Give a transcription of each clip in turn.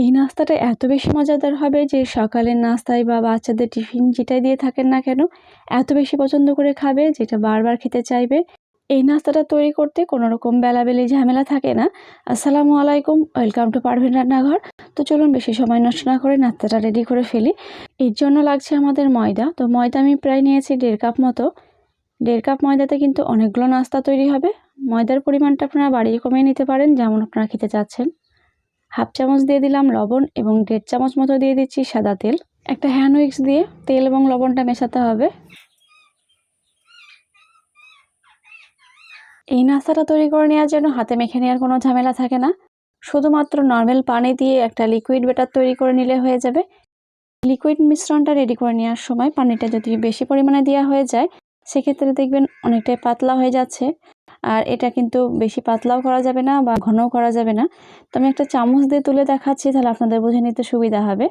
এই নাস্তাটা এত বেশি মজাদার হবে যে সকালের নাস্তায় বা বাচ্চাদের টিফিন যেটাই দিয়ে থাকেন না কেন, এত বেশি পছন্দ করে খাবে যেটা বারবার খেতে চাইবে। এই নাস্তাটা তৈরি করতে কোনো রকম বেলাবেলি ঝামেলা থাকে না। আসসালামু আলাইকুম, ওয়েলকাম টু পারভিন রান্নাঘর। তো চলুন বেশি সময় নষ্ট না করে নাস্তাটা রেডি করে ফেলি। এর জন্য লাগছে আমাদের ময়দা। তো ময়দা আমি প্রায় নিয়েছি দেড় কাপ মতো। দেড় কাপ ময়দাতে কিন্তু অনেকগুলো নাস্তা তৈরি হবে। ময়দার পরিমাণটা আপনারা বাড়িয়ে কমিয়ে নিতে পারেন যেমন আপনারা খেতে চাচ্ছেন। হাফ চামচ দিয়ে দিলাম লবণ এবং দেড় চামচ মতো দিয়ে দিচ্ছি সাদা তেল। একটা হ্যান্ড উইক্স দিয়ে তেল এবং লবণটা মেশাতে হবে। এই নাস্তাটা তৈরি করে নেওয়ার জন্য হাতে মেখে নেওয়ার কোনো ঝামেলা থাকে না। শুধুমাত্র নর্মাল পানি দিয়ে একটা লিকুইড বেটার তৈরি করে নিলে হয়ে যাবে। লিকুইড মিশ্রণটা রেডি করে নেওয়ার সময় পানিটা যদি বেশি পরিমাণে দেওয়া হয়ে যায়, সেক্ষেত্রে দেখবেন অনেকটাই পাতলা হয়ে যাচ্ছে। আর এটা কিন্তু বেশি পাতলাও করা যাবে না বা ঘনও করা যাবে না। তো আমি একটা চামচ দিয়ে তুলে দেখাচ্ছি, তাহলে আপনাদের বুঝে নিতে সুবিধা হবে।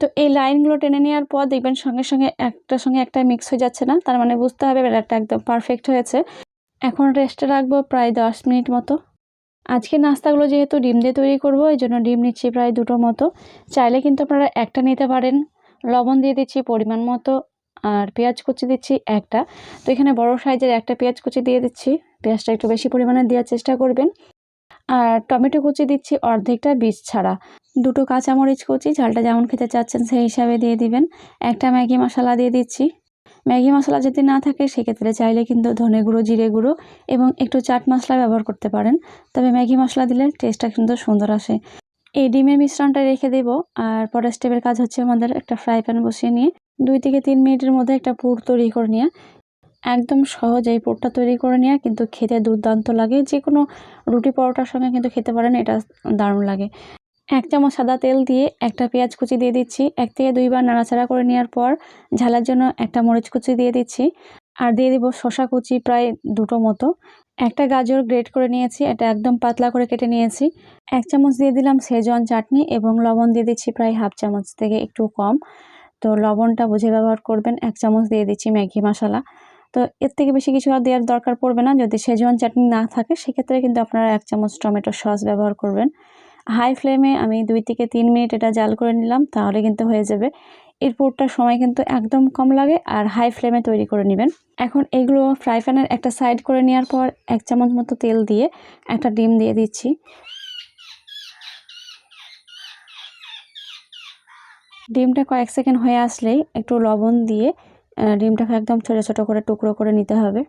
তো এই লাইনগুলো টেনে নেওয়ার পর দেখবেন সঙ্গে সঙ্গে একটার সঙ্গে একটা মিক্স হয়ে যাচ্ছে না, তার মানে বুঝতে হবে ব্যাটারটা একদম পারফেক্ট হয়েছে। এখন রেস্টে রাখব প্রায় দশ মিনিট মতো। আজকে নাস্তাগুলো যেহেতু ডিম দিয়ে তৈরি করব, এই জন্য ডিম নিচ্ছি প্রায় দুটো মতো। চাইলে কিন্তু আপনারা একটা নিতে পারেন। লবণ দিয়ে দিচ্ছি পরিমাণ মতো। আর পেঁয়াজ কুচি দিচ্ছি একটা। তো এখানে বড় সাইজের একটা পেঁয়াজ কুচি দিয়ে দিচ্ছি। পেঁয়াজটা একটু বেশি পরিমাণে দেওয়ার চেষ্টা করবেন। আর টমেটো কুচি দিচ্ছি অর্ধেকটা বীজ ছাড়া। দুটো কাঁচামরিচ কুচি, ঝালটা যেমন খেতে চাচ্ছেন সেই হিসাবে দিয়ে দিবেন। একটা ম্যাগি মশলা দিয়ে দিচ্ছি। ম্যাগি মশলা যদি না থাকে, সেক্ষেত্রে চাইলে কিন্তু ধনে গুঁড়ো, জিরে গুঁড়ো এবং একটু চাট মশলা ব্যবহার করতে পারেন। তবে ম্যাগি মশলা দিলে টেস্টটা কিন্তু সুন্দর আসে। এই ডিমের মিশ্রণটা রেখে দেব, আর পরের স্টেপের কাজ হচ্ছে আমাদের একটা ফ্রাই প্যান বসিয়ে নিয়ে দুই থেকে তিন মিনিটের মধ্যে একটা পুর তৈরি করে নেওয়া একদম সহজ এই পুরটা তৈরি করে নেওয়া কিন্তু খেতে দুর্দান্ত লাগে। যে কোনো রুটি পরোটার সঙ্গে কিন্তু খেতে পারেন, এটা দারুণ লাগে। এক চামচ সাদা তেল দিয়ে একটা পেঁয়াজ কুচি দিয়ে দিচ্ছি। এক থেকে দুইবার নাড়াচাড়া করে নেওয়ার পর ঝালের জন্য একটা মরিচ কুচি দিয়ে দিচ্ছি। আর দিয়ে দিব শশা কুচি প্রায় দুটো মতো। একটা গাজর গ্রেট করে নিয়েছি, এটা একদম পাতলা করে কেটে নিয়েছি। এক চামচ দিয়ে দিলাম সেজন চাটনি এবং লবণ দিয়ে দিচ্ছি প্রায় হাফ চামচ থেকে একটু কম। তো লবণটা বুঝে ব্যবহার করবেন, এক চামচ দিয়ে দিচ্ছি ম্যাগি মশলা। তো এর থেকে বেশি কিছু আর দেওয়ার দরকার পড়বে না, যদি সেজওয়ান চাটনি না থাকে, সেক্ষেত্রে কিন্তু আপনারা এক চামচ টমেটো সস ব্যবহার করবেন। হাই ফ্লেমে আমি দুই থেকে তিন মিনিট এটা জাল করে নিলাম, তাহলে কিন্তু হয়ে যাবে। এর পুরটার সময় কিন্তু একদম কম লাগে আর হাই ফ্লেমে তৈরি করে নেবেন। এখন এগুলো ফ্রাই প্যানের একটা সাইড করে নেওয়ার পর এক চামচ মতো তেল দিয়ে একটা ডিম দিয়ে দিচ্ছি। ডিমটা কয়েক সেকেন্ড হয়ে আসলেই একটু লবণ দিয়ে ডিমটাকে একদম ছোটো ছোটো করে টুকরো করে নিতে হবে।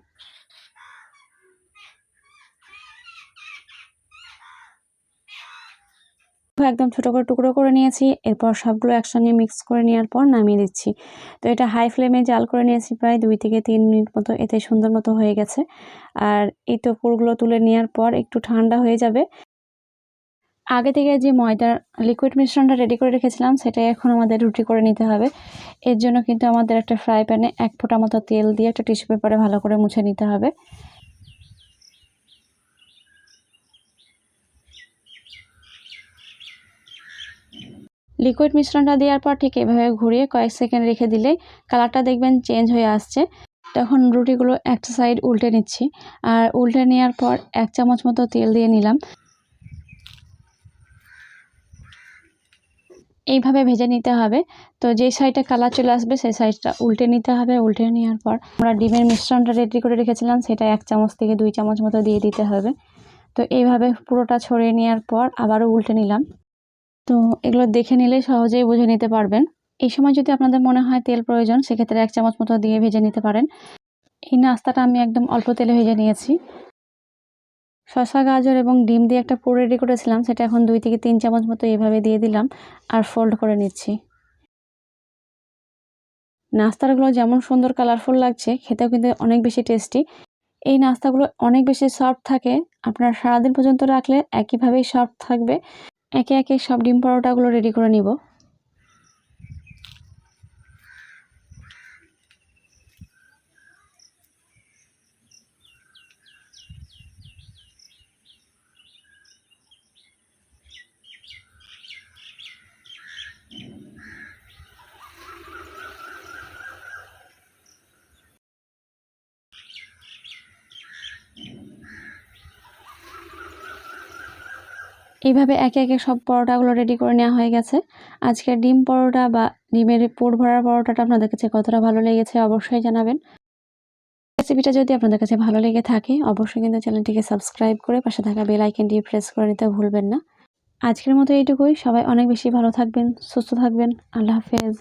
একদম ছোটো করে টুকরো করে নিয়েছি। এরপর সবগুলো একসঙ্গে মিক্স করে নেওয়ার পর নামিয়ে দিচ্ছি। তো এটা হাই ফ্লেমে জাল করে নিয়েছি প্রায় দুই থেকে তিন মিনিট মতো। এতে সুন্দর মতো হয়ে গেছে। আর এই তো পুরগুলো তুলে নেওয়ার পর একটু ঠান্ডা হয়ে যাবে। আগে থেকে যে ময়দার লিকুইড মিশ্রণটা রেডি করে রেখেছিলাম, সেটাই এখন আমাদের রুটি করে নিতে হবে। এর জন্য কিন্তু আমাদের একটা ফ্রাই প্যানে এক ফোঁটা মতো তেল দিয়ে একটা টিস্যু পেপারে ভালো করে মুছে নিতে হবে। লিকুইড মিশ্রণটা দেওয়ার পর ঠিক এভাবে ঘুরিয়ে কয়েক সেকেন্ড রেখে দিলে কালারটা দেখবেন চেঞ্জ হয়ে আসছে। তখন রুটিগুলো একটা সাইড উল্টে নিচ্ছি। আর উল্টে নেওয়ার পর এক চামচ মতো তেল দিয়ে নিলাম। এইভাবে ভেজে নিতে হবে। তো যে সাইডটা কালার চলে আসবে সেই সাইডটা উল্টে নিতে হবে। উল্টে নেওয়ার পর আমরা ডিমের মিশ্রণটা রেডি করে রেখেছিলাম, সেটা এক চামচ থেকে দুই চামচ মতো দিয়ে দিতে হবে। তো এইভাবে পুরোটা ছড়িয়ে নেওয়ার পর আবারও উল্টে নিলাম। তো এগুলো দেখে নিলে সহজেই বুঝে নিতে পারবেন। এই সময় যদি আপনাদের মনে হয় তেল প্রয়োজন, সেক্ষেত্রে এক চামচ মতো দিয়ে ভেজে নিতে পারেন। এই নাস্তাটা আমি একদম অল্প তেলে ভেজে নিয়েছি। শসা, গাজর এবং ডিম দিয়ে একটা পুর রেডি করেছিলাম, সেটা এখন দুই থেকে তিন চামচ মতো এভাবে দিয়ে দিলাম আর ফোল্ড করে নিচ্ছি। নাস্তাগুলো যেমন সুন্দর কালারফুল লাগছে, খেতেও কিন্তু অনেক বেশি টেস্টি। এই নাস্তাগুলো অনেক বেশি সফট থাকে। আপনারা সারাদিন পর্যন্ত রাখলে একইভাবেই সফট থাকবে। একে একে সব ডিম পরোটাগুলো রেডি করে নিব। এইভাবে একে একে সব পরোটাগুলো রেডি করে নেওয়া হয়ে গেছে। আজকে ডিম পরোটা বা ডিমের পুর ভরার পরোটাটা আপনাদের কাছে কতটা ভালো লেগেছে অবশ্যই জানাবেন। রেসিপিটা যদি আপনাদের কাছে ভালো লেগে থাকে, অবশ্যই কিন্তু চ্যানেলটিকে সাবস্ক্রাইব করে পাশে থাকা বেল আইকনটি প্রেস করে নিতে ভুলবেন না। আজকের মতো এইটুকুই। সবাই অনেক বেশি ভালো থাকবেন, সুস্থ থাকবেন। আল্লাহ হাফেজ।